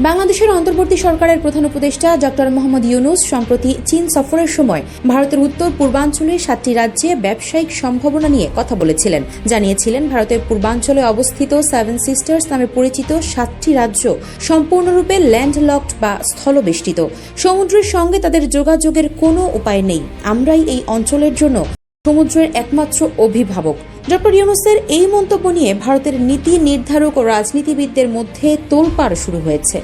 বাংলাদেশের অন্তর্বর্তী সরকারের প্রধান উপদেষ্টা ডক্টর মোহাম্মদ ইউনুস সম্প্রতি চীন সফরের সময় ভারতের উত্তর পূর্বাঞ্চলের সাতটি রাজ্যে ব্যবসায়িক সম্ভাবনা নিয়ে কথা বলেছিলেন। জানিয়েছিলেন, ভারতের পূর্বাঞ্চলে অবস্থিত সেভেন সিস্টার্স নামে পরিচিত সাতটি রাজ্য সম্পূর্ণরূপে ল্যান্ডলকড বা স্থলবেষ্টিত। সমুদ্রের সঙ্গে তাদের যোগাযোগের কোনো উপায় নেই। আমরাই এই অঞ্চলের জন্য সমুদ্রের একমাত্র অভিভাবক। ডক্টর ইউনুসের এই মন্তব্য নিয়ে ভারতের নীতি নির্ধারক ও রাজনীতিবিদদের মধ্যে তোলপাড় শুরু হয়েছে।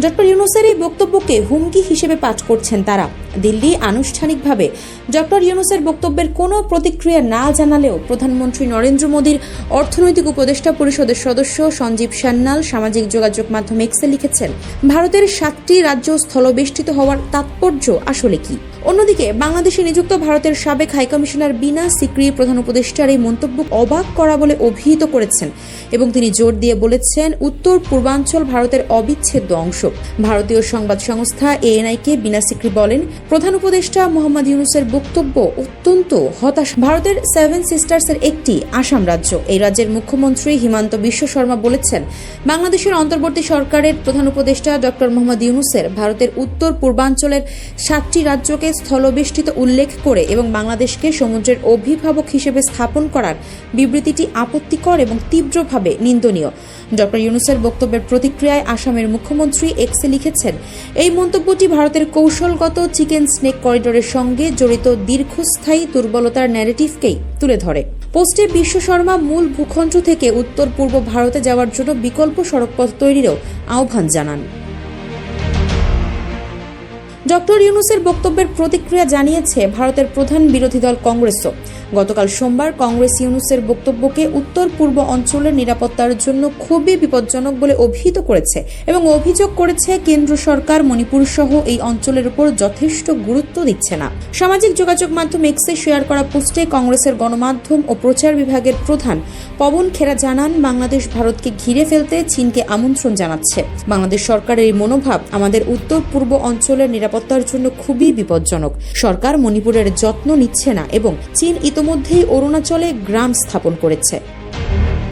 ডক্টর ইউনুসের এই বক্তব্যকে হুমকি হিসেবে পাঠ করছেন তারা। দিল্লি আনুষ্ঠানিকভাবে ডক্টর ইউনুসের বক্তব্যের কোনো প্রতিক্রিয়া না জানালেও প্রধানমন্ত্রী নরেন্দ্র মোদীর অর্থনৈতিক উপদেষ্টা পরিষদের সদস্য সঞ্জীব সান্যাল সামাজিক যোগাযোগ মাধ্যম এক্সে লিখেছেন, ভারতের সাতটি রাজ্য স্থলবেষ্টিত হওয়ার তাৎপর্য আসলে কি? অন্যদিকে, বাংলাদেশে নিযুক্ত ভারতের সাবেক হাইকমিশনার বিনা সিক্রি প্রধান উপদেষ্টার এই মন্তব্য অবাক করা বলে অভিহিত করেছেন এবং তিনি জোর দিয়ে বলেছেন, উত্তর পূর্বাঞ্চল ভারতের অবিচ্ছেদ্য অংশ। ভারতীয় সংবাদ সংস্থা এএনআইকে বিনা সিক্রি বলেন প্রধান উপদেষ্টা মোহাম্মদ ইউনুসের বক্তব্য অত্যন্ত হতাশ। ভারতের সেভেন সিস্টার্সের একটি আসাম রাজ্য। এই রাজ্যের মুখ্যমন্ত্রী হিমান্ত বিশ্ব শর্মা বলেছেন, বাংলাদেশের অন্তর্বর্তী সরকারের প্রধান উপদেষ্টা ডক্টর মোহাম্মদ ইউনুসের ভারতের উত্তর পূর্বাঞ্চলের সাতটি রাজ্যকে স্থলবেষ্টিত উল্লেখ করে এবং বাংলাদেশকে সমুদ্রের অভিভাবক হিসেবে স্থাপন করার বিবৃতিটি আপত্তিকর এবং তীব্রভাবে নিন্দনীয়। ডক্টর ইউনুসের বক্তব্যের প্রতিক্রিয়ায় আসামের মুখ্যমন্ত্রী এক্সে লিখেছেন, এই মন্তব্যটি ভারতের কৌশলগত চিকেন স্নেক করিডোরের সঙ্গে জড়িত দীর্ঘস্থায়ী দুর্বলতার ন্যারেটিভকেই তুলে ধরে। পোস্টে বিশ্ব শর্মা মূল ভূখণ্ড থেকে উত্তর পূর্ব ভারতে যাওয়ার জন্য বিকল্প সড়কপথ তৈরিরও আহ্বান জানান। ডক্টর ইউনুসের বক্তব্যের প্রতিক্রিয়া জানিয়েছে ভারতের প্রধান বিরোধী দল কংগ্রেসও। গতকাল সোমবার কংগ্রেস ইউনুসের বক্তব্যকে উত্তর পূর্ব অঞ্চলের নিরাপত্তার জন্য খুবই বিপজ্জনক বলে অভিহিত করেছে এবং অভিযোগ করেছে কেন্দ্র সরকার মণিপুর সহ এই অঞ্চলের উপর যথেষ্ট গুরুত্ব দিচ্ছে না। সামাজিক যোগাযোগ মাধ্যম এক্সে শেয়ার করা পোস্টে কংগ্রেসের গণমাধ্যম ও প্রচার বিভাগের প্রধান পবন খেরা জানান, বাংলাদেশ ভারতকে ঘিরে ফেলতে চীনকে আমন্ত্রণ জানাচ্ছে। বাংলাদেশ সরকারের এই মনোভাব আমাদের উত্তর পূর্ব অঞ্চলের নিরাপত্তার জন্য খুবই বিপজ্জনক। সরকার মণিপুরের যত্ন নিচ্ছে না এবং চীন ইতোমধ্যেই অরুণাচলে গ্রাম স্থাপন করেছে।